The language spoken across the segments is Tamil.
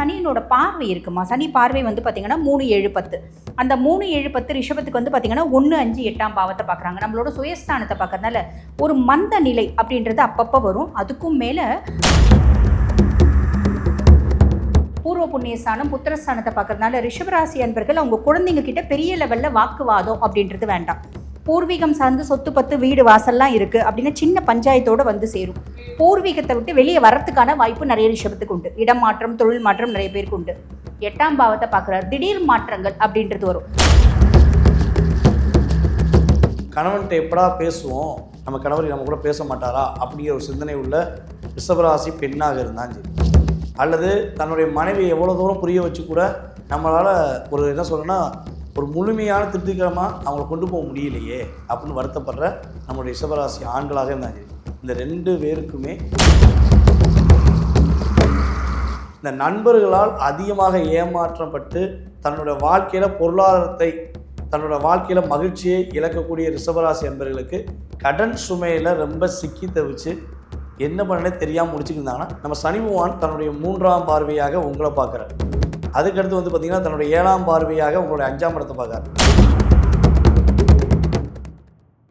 சனியினோட பார்வை இருக்குமா? சனி பார்வை வந்து பார்த்தீங்கன்னா மூணு ஏழு பத்து. அந்த மூணு ஏழு பத்து ரிஷபத்துக்கு வந்து பார்த்தீங்கன்னா ஒன்று அஞ்சு எட்டாம் பாவத்தை பார்க்குறாங்க நம்மளோட சுயஸ்தானத்தை பார்க்கறதுனால ஒரு மந்த நிலை அப்படின்றது அப்பப்போ வரும். அதுக்கும் மேலே பூர்வ புண்ணியஸ்தானம் புத்திரஸ்தானத்தை பார்க்கறதுனால ரிஷபராசி அன்பர்கள் அவங்க குழந்தைங்க கிட்ட பெரிய லெவலில் வாக்குவாதம் அப்படின்றது வேண்டாம். பூர்வீகம் சார்ந்து சொத்து பத்து வீடு வாசல்லாம் இருக்குது அப்படின்னா சின்ன பஞ்சாயத்தோடு வந்து சேரும். பூர்வீகத்தை விட்டு வெளியே வரத்துக்கான வாய்ப்பு நிறைய ரிஷபத்துக்கு உண்டு. இடம் மாற்றம் தொழில் மாற்றம் நிறைய பேருக்கு உண்டு. எட்டாம் பாவத்தை பார்க்குறாரு. திடீர் மாற்றங்கள் அப்படின்றது வரும். கணவன்கிட்ட எப்படா பேசுவோம்? நம்ம கணவர் நம்ம கூட பேச மாட்டாரா? அப்படிங்கிற ஒரு சிந்தனை உள்ள ரிஷபராசி பெண்ணாக இருந்தாலும் சரி. அல்லது தன்னுடைய மனைவி எவ்வளோ தூரம் புரிய வச்சு கூட நம்மளால் ஒரு என்ன சொல்லணும்னா ஒரு முழுமையான திருப்திகரமாக அவங்கள கொண்டு போக முடியலையே அப்படின்னு வருத்தப்படுற நம்மளுடைய ரிஷபராசி ஆண்களாக இருந்தாங்க. இந்த ரெண்டு பேருக்குமே இந்த நண்பர்களால் அதிகமாக ஏமாற்றப்பட்டு தன்னோட வாழ்க்கையில் பொருளாதாரத்தை தன்னோட வாழ்க்கையில் மகிழ்ச்சியை இழக்கக்கூடிய ரிஷபராசி என்பர்களுக்கு கடன் சுமையில் ரொம்ப சிக்கி தவிச்சு என்ன பண்ணனே தெரியாமல் முடிச்சுக்கிருந்தாங்கன்னா நம்ம சனி பகவான் தன்னுடைய மூன்றாம் பார்வையாக உங்களை பார்க்குறாரு. அதுக்கடுத்து வந்து பார்த்திங்கன்னா தன்னுடைய ஏழாம் பார்வையாக உங்களுடைய அஞ்சாம் இடத்தை பார்க்குறாரு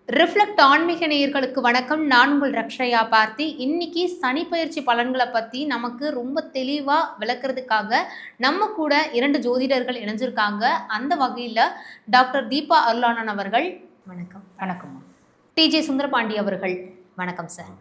ரிஃப்ளெக்ட் ஆன்மீக நேயர்களுக்கு வணக்கம். நான் உங்கள் ரக்ஷயா பார்த்தி. இன்னைக்கு சனி பயிற்சி பலன்களை பற்றி நமக்கு ரொம்ப தெளிவாக விளக்குறதுக்காக நம்ம கூட இரண்டு ஜோதிடர்கள் இணைஞ்சிருக்காங்க. அந்த வகையில் டாக்டர் தீபா அருளானன் அவர்கள். வணக்கம். வணக்கம்மா. டிஜே சுந்தரபாண்டி அவர்கள். வணக்கம் சார்.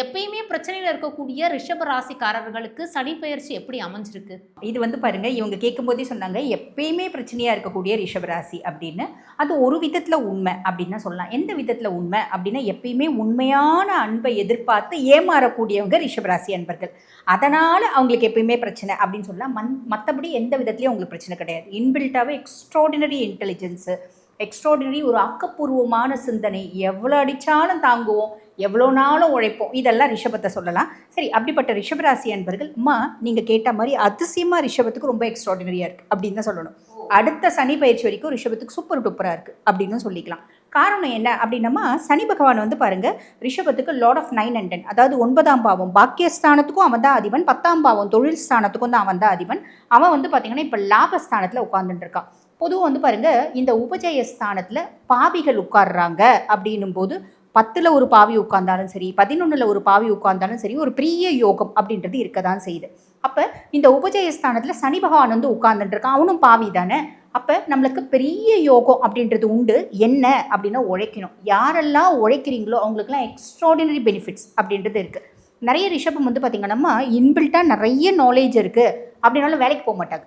எப்பயுமே பிரச்சனையில் இருக்கக்கூடிய ரிஷப ராசிக்காரர்களுக்கு சனி பயிற்சி எப்படி அமைஞ்சிருக்கு? இது வந்து பாருங்க இவங்க கேட்கும்போதே சொன்னாங்க எப்பயுமே பிரச்சனையாக இருக்கக்கூடிய ரிஷபராசி அப்படின்னு. அது ஒரு விதத்தில் உண்மை அப்படின்னு சொல்லலாம். எந்த விதத்தில் உண்மை அப்படின்னா எப்பயுமே உண்மையான அன்பை எதிர்பார்த்து ஏமாறக்கூடியவங்க ரிஷபராசி அன்பர்கள். அதனால் அவங்களுக்கு எப்பயுமே பிரச்சனை அப்படின்னு சொல்லலாம். மண் மற்றபடி எந்த விதத்துலையும் அவங்களுக்கு பிரச்சனை கிடையாது. இன்பில்ட்டாகவே எக்ஸ்ட்ராடினரி இன்டெலிஜென்ஸு எக்ஸ்ட்ராடினரி ஒரு ஆக்கப்பூர்வமான சிந்தனை. எவ்வளோ அடித்தாலும் தாங்குவோம். எவ்வளோ நாளும் உழைப்போம். இதெல்லாம் ரிஷபத்தை சொல்லலாம். சரி அப்படிப்பட்ட ரிஷபராசி அன்பர்கள் அம்மா நீங்கள் கேட்ட மாதிரி அதிசயமாக ரிஷபத்துக்கு ரொம்ப எக்ஸ்ட்ராடினரியாக இருக்குது அப்படின்னு தான் சொல்லணும். அடுத்த சனி பயிற்சி வரைக்கும் ரிஷபத்துக்கு சூப்பர் டூப்பராக இருக்குது அப்படின்னு சொல்லிக்கலாம். காரணம் என்ன அப்படின்னம்மா சனி பகவான் வந்து பாருங்க ரிஷபத்துக்கு lord of nine and ten அதாவது ஒன்பதாம் பாவம் பாக்கியஸ்தானத்துக்கும் அவன் தான் அதிபன் பத்தாம் பாவம் தொழில் ஸ்தானத்துக்கும் தான் அவன் தான் அதிபன். அவன் வந்து பார்த்திங்கன்னா இப்போ லாபஸ்தானத்தில் உட்காந்துட்டு இருக்கான். பொதுவாக வந்து பாருங்கள் இந்த உபஜயஸ்தானத்தில் பாவிகள் உட்கார்றாங்க அப்படின்னும் போது பத்தில் ஒரு பாவி உட்கார்ந்தாலும் சரி பதினொன்றில் ஒரு பாவி உட்கார்ந்தாலும் சரி ஒரு பெரிய யோகம் அப்படின்றது இருக்க தான் செய்யுது. அப்போ இந்த உபஜயஸ்தானத்தில் சனி பகவான் வந்து உட்கார்ந்துட்டுருக்கான் அவனும் பாவி தானே. அப்போ நம்மளுக்கு பெரிய யோகம் அப்படின்றது உண்டு. என்ன அப்படின்னா உழைக்கணும். யாரெல்லாம் உழைக்கிறீங்களோ அவங்களுக்குலாம் எக்ஸ்ட்ராடினரி பெனிஃபிட்ஸ் அப்படின்றது இருக்குது நிறைய ரிஷபம் வந்து பார்த்திங்கன்னா இன்பில்ட்டாக நிறைய நாலேஜ் இருக்குது அப்படின்னாலும் வேலைக்கு போக மாட்டாங்க.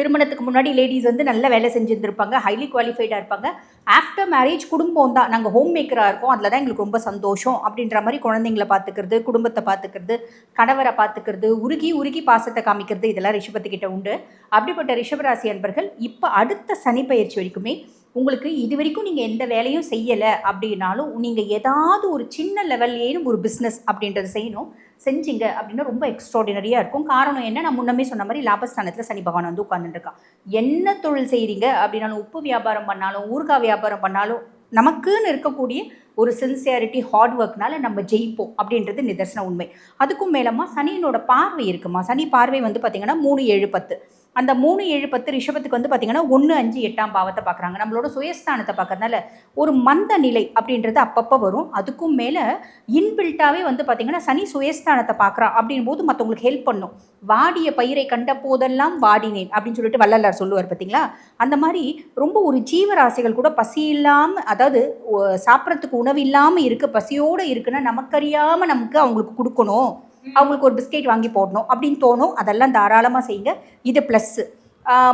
திருமணத்துக்கு முன்னாடி லேடிஸ் வந்து நல்ல வேலை செஞ்சுருந்துருப்பாங்க ஹைலி குவாலிஃபைடாக இருப்பாங்க. ஆஃப்டர் மேரேஜ் குடும்பம் தான். நாங்கள் ஹோம் மேக்கராக இருக்கோம். அதில் தான் எங்களுக்கு ரொம்ப சந்தோஷம் அப்படின்ற மாதிரி குழந்தைங்கள பார்த்துக்கிறது குடும்பத்தை பார்த்துக்கிறது கணவரை பார்த்துக்கிறது உருகி உருகி பாசத்தை காமிக்கிறது இதெல்லாம் ரிஷபத்துக்கிட்ட உண்டு. அப்படிப்பட்ட ரிஷபராசி அன்பர்கள் இப்போ அடுத்த சனி பயிற்சி வரைக்குமே உங்களுக்கு இது வரைக்கும் நீங்கள் எந்த வேலையும் செய்யலை அப்படின்னாலும் நீங்கள் ஏதாவது ஒரு சின்ன லெவல்லேயும் ஒரு பிஸ்னஸ் அப்படின்றத செய்யணும். செஞ்சீங்க அப்படின்னா ரொம்ப எக்ஸ்ட்ராடினரியாக இருக்கும். காரணம் என்ன? நான் முன்னமே சொன்ன மாதிரி லாபஸ்தானத்தில் சனி பகவான் வந்து உட்காந்துருக்கான் என்ன தொழில் செய்கிறீங்க அப்படின்னாலும் உப்பு வியாபாரம் பண்ணாலும் ஊறுகாய் வியாபாரம் பண்ணாலும் நமக்குன்னு இருக்கக்கூடிய ஒரு சின்சியாரிட்டி ஹார்ட் ஒர்க்னால நம்ம ஜெயிப்போம் அப்படின்றது நிதர்சன உண்மை. அதுக்கும் மேலமா சனியினோட பார்வை இருக்குமா? சனி பார்வை வந்து பார்த்தீங்கன்னா மூணு ஏழு பத்து. அந்த மூணு ஏழு பத்து ரிஷபத்துக்கு வந்து பார்த்தீங்கன்னா ஒன்று அஞ்சு எட்டாம் பாவத்தை பார்க்குறாங்க நம்மளோட சுயஸ்தானத்தை பார்க்கறதுனால ஒரு மந்த நிலை அப்படின்றது அப்பப்போ வரும். அதுக்கும் மேலே இன்பில்ட்டாகவே வந்து பார்த்தீங்கன்னா சனி சுயஸ்தானத்தை பார்க்குறான் அப்படின் போது மற்றவங்களுக்கு ஹெல்ப் பண்ணும். வாடிய பயிரை கண்ட போதெல்லாம் வாடினேன் அப்படின்னு சொல்லிட்டு வள்ளலார் சொல்லுவார் பார்த்தீங்களா அந்த மாதிரி ரொம்ப ஒரு ஜீவராசிகள் கூட பசி இல்லாமல் அதாவது சாப்பிட்றதுக்கு உணவு இல்லாமல் இருக்குது பசியோடு இருக்குன்னா நமக்கறியாமல் நமக்கு அவங்களுக்கு கொடுக்கணும். அவங்களுக்கு ஒரு பிஸ்கெட் வாங்கி போடணும் அப்படின்னு தோணும். அதெல்லாம் தாராளமாக செய்யுங்க. இது ப்ளஸ்ஸு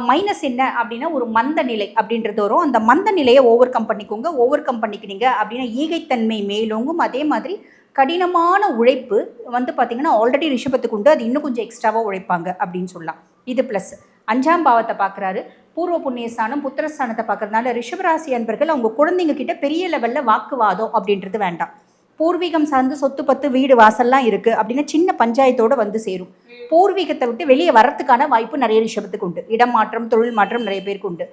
மைனஸ் என்ன அப்படின்னா ஒரு மந்த நிலை அப்படின்றது வரும். அந்த மந்த நிலையை ஓவர் கம் பண்ணிக்கோங்க. ஓவர் கம் பண்ணிக்கிறீங்க அப்படின்னா ஈகைத்தன்மை மேலோங்கும். அதே மாதிரி கடினமான உழைப்பு வந்து பார்த்திங்கன்னா ஆல்ரெடி ரிஷபத்துக்கு உண்டு. அது இன்னும் கொஞ்சம் எக்ஸ்ட்ராவாக உழைப்பாங்க அப்படின்னு சொல்லலாம். இது ப்ளஸ் அஞ்சாம் பாவத்தை பார்க்குறாரு பூர்வ புண்ணியஸ்தானம் புத்திரஸ்தானத்தை பார்க்கறதுனால ரிஷபராசி அன்பர்கள் அவங்க குழந்தைங்க கிட்ட பெரிய லெவலில் வாக்குவாதம் அப்படின்றது வேண்டாம். பூர்வீகம் சார்ந்து சொத்து பத்து வீடு வாசல்லாம் இருக்குது அப்படின்னா சின்ன பஞ்சாயத்தோட வந்து சேரும். பூர்வீகத்தை விட்டு வெளியே வரத்துக்கான வாய்ப்பு நிறைய ரிஷபத்துக்கு உண்டு. இடம் மாற்றம் தொழில் மாற்றம் நிறைய பேருக்கு உண்டு.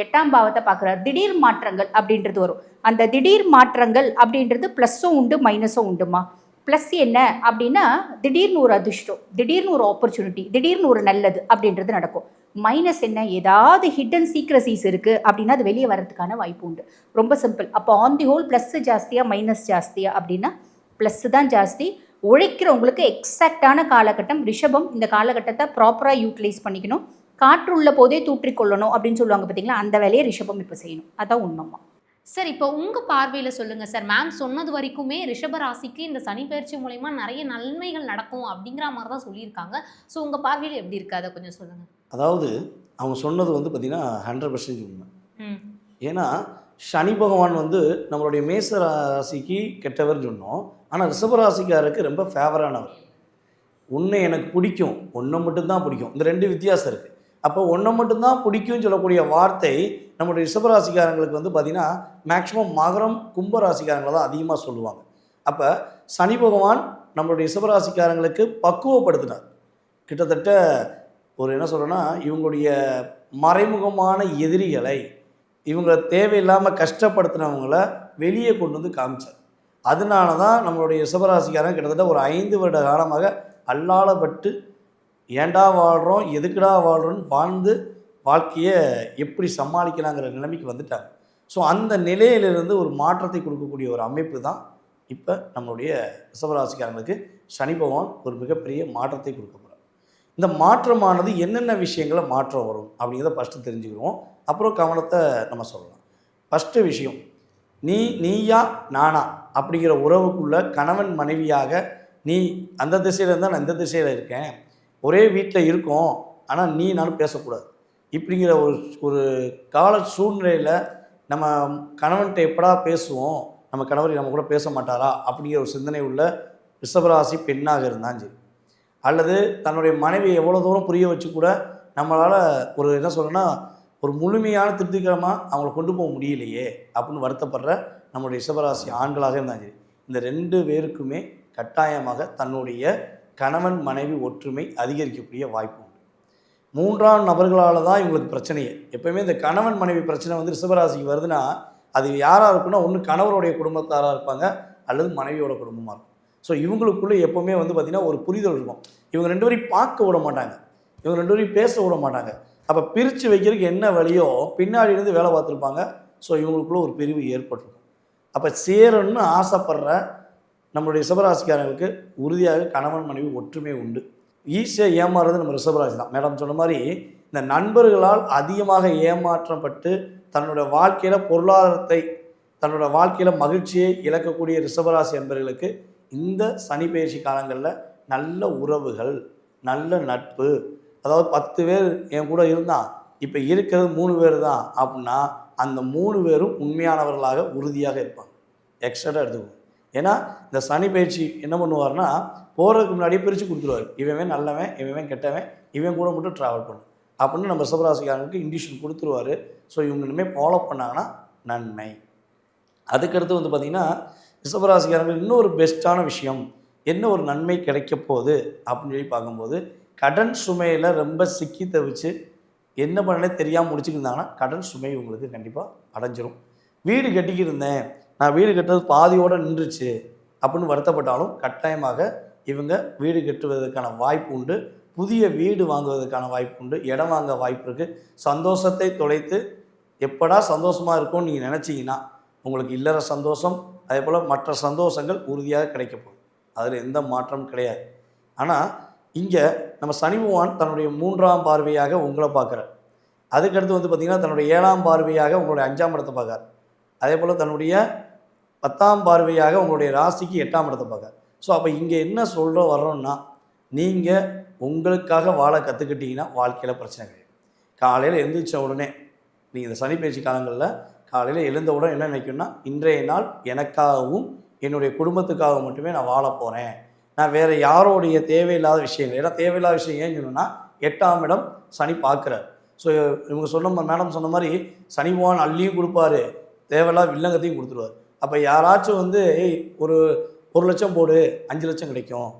எட்டாம் பாவத்தை பார்க்குறாரு. திடீர் மாற்றங்கள் அப்படின்றது வரும். அந்த திடீர் மாற்றங்கள் அப்படின்றது ப்ளஸ்ஸும் உண்டு மைனஸும் உண்டுமா? ப்ளஸ் என்ன அப்படின்னா திடீர்னு ஒரு அதிர்ஷ்டம் திடீர்னு ஒரு ஆப்பர்ச்சுனிட்டி திடீர்னு ஒரு நல்லது அப்படின்றது நடக்கும். மைனஸ் என்ன? ஏதாவது ஹிடன் சீக்ரசிஸ் இருக்குது அப்படின்னா அது வெளியே வரதுக்கான வாய்ப்பு உண்டு. ரொம்ப சிம்பிள் அப்போ ஆன் தி ஹோல் ப்ளஸ் ஜாஸ்தியா மைனஸ் ஜாஸ்தியா அப்படின்னா ப்ளஸ் தான் ஜாஸ்தி. உழைக்கிறவங்களுக்கு எக்ஸாக்டான காலகட்டம் ரிஷபம் இந்த காலகட்டத்தை ப்ராப்பராக யூட்டிலைஸ் பண்ணிக்கணும். காற்று உள்ள போதே தூற்றிக்கொள்ளணும் அப்படின்னு சொல்லுவாங்க பார்த்தீங்களா? அந்த வேலையை ரிஷபம் இப்போ செய்யணும். அதான் உண்மைமா சார் இப்போ உங்கள் பார்வையில் சொல்லுங்கள் சார் மேம் சொன்னது வரைக்குமே ரிஷப ராசிக்கு இந்த சனி பயிற்சி மூலயமா நிறைய நன்மைகள் நடக்கும் அப்படிங்கிற மாதிரி தான் சொல்லியிருக்காங்க. ஸோ உங்கள் பார்வையில் எப்படி இருக்குது அதை கொஞ்சம் சொல்லுங்கள் அதாவது அவங்க சொன்னது வந்து பார்த்திங்கன்னா ஹண்ட்ரட் பர்சன்டேஜ் உண்மை. ஏன்னா சனி பகவான் வந்து நம்மளுடைய மேச ராசிக்கு கெட்டவர்னு சொன்னோம். ஆனால் ரிஷபராசிக்காரருக்கு ரொம்ப ஃபேவரானவர் உன்னை எனக்கு பிடிக்கும். ஒன்றை மட்டும்தான் பிடிக்கும். இந்த ரெண்டு வித்தியாசம் இருக்குது அப்போ ஒன்றை மட்டும்தான் பிடிக்கும்னு சொல்லக்கூடிய வார்த்தை நம்மளுடைய ரிஷபராசிக்காரங்களுக்கு வந்து பார்த்திங்கன்னா மேக்ஸிமம் மகரம் கும்ப ராசிக்காரங்களை தான் அதிகமாக சொல்லுவாங்க. அப்போ சனி பகவான் நம்மளுடைய ரிஷபராசிக்காரங்களுக்கு பக்குவப்படுத்தினார். கிட்டத்தட்ட ஒரு என்ன சொல்கிறேன்னா இவங்களுடைய மறைமுகமான எதிரிகளை இவங்களை தேவையில்லாமல் கஷ்டப்படுத்தினவங்கள வெளியே கொண்டு வந்து காமிச்சார். அதனால தான் நம்மளுடைய சிவராசிக்காரன் கிட்டத்தட்ட ஒரு ஐந்து வருட காலமாக அல்லாளப்பட்டு ஏண்டா வாழ்கிறோம் எதுக்குடா வாழ்கிறோன்னு வாழ்ந்து வாழ்க்கையை எப்படி சமாளிக்கலாங்கிற நிலைமைக்கு வந்துட்டாங்க. ஸோ அந்த நிலையிலிருந்து ஒரு மாற்றத்தை கொடுக்கக்கூடிய ஒரு அமைப்பு தான் இப்போ நம்மளுடைய ரிஷபராசிக்காரங்களுக்கு சனி பகவான் ஒரு மிகப்பெரிய மாற்றத்தை கொடுக்கப்படும் இந்த மாற்றமானது என்னென்ன விஷயங்களை மாற்றம் வரும் அப்படிங்கிறத ஃபஸ்ட்டு தெரிஞ்சுக்கிறோம் அப்புறம் கவனத்தை நம்ம சொல்லலாம். ஃபஸ்ட்டு விஷயம் நீ நீயா நானா அப்படிங்கிற உறவுக்குள்ள கணவன் மனைவியாக நீ அந்த திசையில் இருந்தால் நான் இந்த திசையில் இருக்கேன். ஒரே வீட்டில் இருக்கோம் ஆனால் நீ நானும் பேசக்கூடாது. இப்படிங்கிற ஒரு ஒரு கால சூழ்நிலையில் நம்ம கணவன்கிட்ட எப்படா பேசுவோம்? நம்ம கணவர் நம்ம கூட பேச மாட்டாரா? அப்படிங்கிற ஒரு சிந்தனை உள்ள ரிஷபராசி பெண்ணாக இருந்தாலும் சரி. அல்லது தன்னுடைய மனைவியை எவ்வளோ தூரம் புரிய வச்சு கூட நம்மளால் ஒரு என்ன சொல்கிறேன்னா ஒரு முழுமையான திருப்திகரமாக அவங்கள கொண்டு போக முடியலையே அப்படின்னு வருத்தப்படுற நம்மளுடைய சிவராசி ஆண்களாக இருந்தாலும் சரி இந்த ரெண்டு பேருக்குமே கட்டாயமாக தன்னுடைய கணவன் மனைவி ஒற்றுமை அதிகரிக்கக்கூடிய வாய்ப்பு உண்டு. மூன்றாம் நபர்களால் தான் இவங்களுக்கு பிரச்சனையே. எப்பயுமே இந்த கணவன் மனைவி பிரச்சனை வந்து ரிஷபராசிக்கு வருதுன்னா அது யாராக இருக்குன்னா ஒன்று கணவருடைய குடும்பத்தாராக இருப்பாங்க அல்லது மனைவியோட குடும்பமாக இருக்கும். ஸோ இவங்களுக்குள்ளே எப்போவுமே வந்து பார்த்திங்கன்னா ஒரு புரிதல் இருக்கும். இவங்க ரெண்டு பேரையும் பார்க்க விட மாட்டாங்க. இவங்க ரெண்டு பேரையும் பேச விட மாட்டாங்க. அப்போ பிரித்து வைக்கிறதுக்கு என்ன வழியோ பின்னாடி இருந்து வேலை பார்த்துருப்பாங்க. ஸோ இவங்களுக்குள்ள ஒரு பிரிவு ஏற்பட்டிருக்கும். அப்போ சேரணும்னு ஆசைப்படுற நம்மளுடைய ரிஷபராசிக்காரங்களுக்கு உறுதியாக கணவன் மனைவி ஒற்றுமை உண்டு. ஈஸியாக ஏமாறுறது நம்ம ரிஷபராசி தான். மேடம் சொன்ன மாதிரி இந்த நண்பர்களால் அதிகமாக ஏமாற்றப்பட்டு தன்னோட வாழ்க்கையில் பொருளாதாரத்தை தன்னோட வாழ்க்கையில் மகிழ்ச்சியை இழக்கக்கூடிய ரிஷபராசி என்பவர்களுக்கு இந்த சனி பயிற்சி காலங்களில் நல்ல உறவுகள் நல்ல நட்பு. அதாவது பத்து பேர் என் கூட இருந்தான் இப்போ இருக்கிறது மூணு பேர் தான் அப்படின்னா அந்த மூணு பேரும் உண்மையானவர்களாக உறுதியாக இருப்பாங்க. எக்ஸ்ட்ரா எடுத்துக்கோங்க ஏன்னா இந்த சனி பயிற்சி என்ன பண்ணுவார்னா போகிறதுக்கு முன்னாடியே பிரித்து கொடுத்துருவார். இவன் நல்லவன் இவன் கெட்டவன் இவன் கூட மட்டும் ட்ராவல் பண்ணும் அப்படின்னு நம்ம ரிஷபராசிக்காரங்களுக்கு இண்டிஷன் கொடுத்துருவாரு. ஸோ இவங்க இனிமேல் ஃபாலோ பண்ணாங்கன்னா நன்மை. அதுக்கடுத்து வந்து பார்த்திங்கன்னா ரிஷபராசிக்காரங்களுக்கு இன்னொரு பெஸ்ட்டான விஷயம் என்ன ஒரு நன்மை கிடைக்க போகுது அப்படின்னு சொல்லி பார்க்கும்போது கடன் சுமையில் ரொம்ப சிக்கி தவிச்சு என்ன பண்ணனே தெரியாமல் முடிச்சுக்கிருந்தாங்கன்னா கடன் சுமை உங்களுக்கு கண்டிப்பாக அடைஞ்சிரும். வீடு கட்டிக்கிருந்தேன் நான் வீடு கட்டுறது பாதியோடு நின்றுச்சு அப்படின்னு வருத்தப்பட்டாலும் கட்டாயமாக இவங்க வீடு கட்டுவதற்கான வாய்ப்பு உண்டு. புதிய வீடு வாங்குவதற்கான வாய்ப்பு உண்டு. இடம் வாங்க வாய்ப்பு இருக்குது சந்தோஷத்தை தொலைத்து எப்படா சந்தோஷமாக இருக்கும்னு நீங்கள் நினச்சிங்கன்னா உங்களுக்கு இல்லற சந்தோஷம் அதே போல் மற்ற சந்தோஷங்கள் உறுதியாக கிடைக்க போகுது அதில் எந்த மாற்றமும் கிடையாது. ஆனால் இங்கே நம்ம சனி பகவான் தன்னுடைய மூன்றாம் பார்வையாக உங்களை பார்க்குறார். அதுக்கடுத்து வந்து பார்த்திங்கன்னா தன்னுடைய ஏழாம் பார்வையாக உங்களுடைய அஞ்சாம் இடத்தை பார்க்கார் அதே போல் தன்னுடைய பத்தாம் பார்வையாக உங்களுடைய ராசிக்கு எட்டாம் இடத்தை பார்க்கார் ஸோ அப்போ இங்கே என்ன சொல்கிற வர்றோம்னா நீங்கள் உங்களுக்காக வாழ கற்றுக்கிட்டிங்கன்னா வாழ்க்கையில் பிரச்சனை கிடையாது. காலையில் எழுந்திரிச்ச உடனே நீங்கள் இந்த சனி பயிற்சி காலங்களில் காலையில் எழுந்தவுடன் என்ன நினைக்கும்னா இன்றைய நாள் எனக்காகவும் என்னுடைய குடும்பத்துக்காக மட்டுமே நான் வாழ போகிறேன் நான் வேறு யாரோடைய தேவையில்லாத விஷயங்கள் ஏன்னா தேவையில்லாத விஷயம் ஏன் சொன்னோன்னா எட்டாம் இடம் சனி பார்க்குறார். ஸோ இவங்க சொன்ன மேடம் சொன்ன மாதிரி சனி பகவான் அள்ளியும் கொடுப்பாரு. தேவையில்லாத வில்லங்கத்தையும் கொடுத்துருவார். அப்போ யாராச்சும் வந்து ஏய் ஒரு ஒரு லட்சம் போடு அஞ்சு லட்சம் கிடைக்கும்.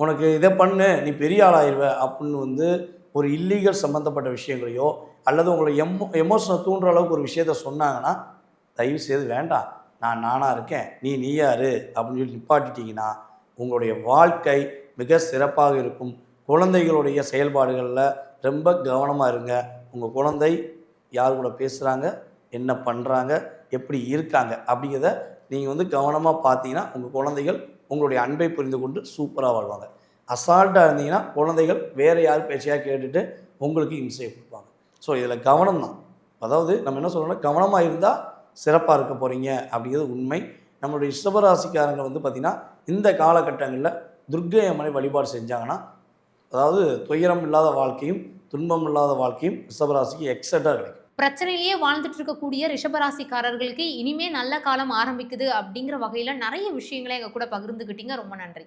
உனக்கு இதை பண்ணு நீ பெரிய ஆளாயிருவ. அப்படின்னு வந்து ஒரு இல்லீகல் சம்மந்தப்பட்ட விஷயங்களையோ அல்லது உங்களை எமோ எமோஷனை தூண்டுற அளவுக்கு ஒரு விஷயத்த சொன்னாங்கன்னா தயவு செய்து வேண்டாம். நான் நானாக இருக்கேன். நீ நீயாரு அப்படின்னு சொல்லி நிப்பாட்டிட்டீங்கன்னா உங்களுடைய வாழ்க்கை மிக சிறப்பாக இருக்கும். குழந்தைகளுடைய செயல்பாடுகளில் ரொம்ப கவனமாக இருங்க. உங்கள் குழந்தை யார் கூட பேசுகிறாங்க என்ன பண்ணுறாங்க எப்படி இருக்காங்க? அப்படிங்கிறத நீங்கள் வந்து கவனமாக பார்த்தீங்கன்னா உங்கள் குழந்தைகள் உங்களுடைய அன்பை புரிந்து கொண்டு சூப்பராக வாழ்வாங்க. அசால்ட்டாக இருந்தீங்கன்னா குழந்தைகள் வேறு யார் பேச்சையாக கேட்டுட்டு உங்களுக்கு இம்சையை கொடுப்பாங்க. ஸோ இதில் கவனம் தான் அதாவது நம்ம என்ன சொல்கிறோம்னா கவனமாக இருந்தால் சிறப்பாக இருக்க போகிறீங்க அப்படிங்கிறது உண்மை. நம்மளுடைய ரிஷபராசிக்காரங்க வந்து பார்த்திங்கன்னா இந்த காலகட்டங்களில் துர்க்கை அம்மனை வழிபாடு செஞ்சாங்கன்னா அதாவது துயரம் இல்லாத வாழ்க்கையும் துன்பம் இல்லாத வாழ்க்கையும் ரிஷபராசிக்கு எக்ஸட்டாக கிடைக்கும். பிரச்சனையிலேயே வாழ்ந்துட்டு இருக்கக்கூடிய ரிஷபராசிக்காரர்களுக்கு இனிமே நல்ல காலம் ஆரம்பிக்குது அப்படிங்கிற வகையில் நிறைய விஷயங்களை எங்கள் கூட பகிர்ந்துக்கிட்டீங்க ரொம்ப நன்றி.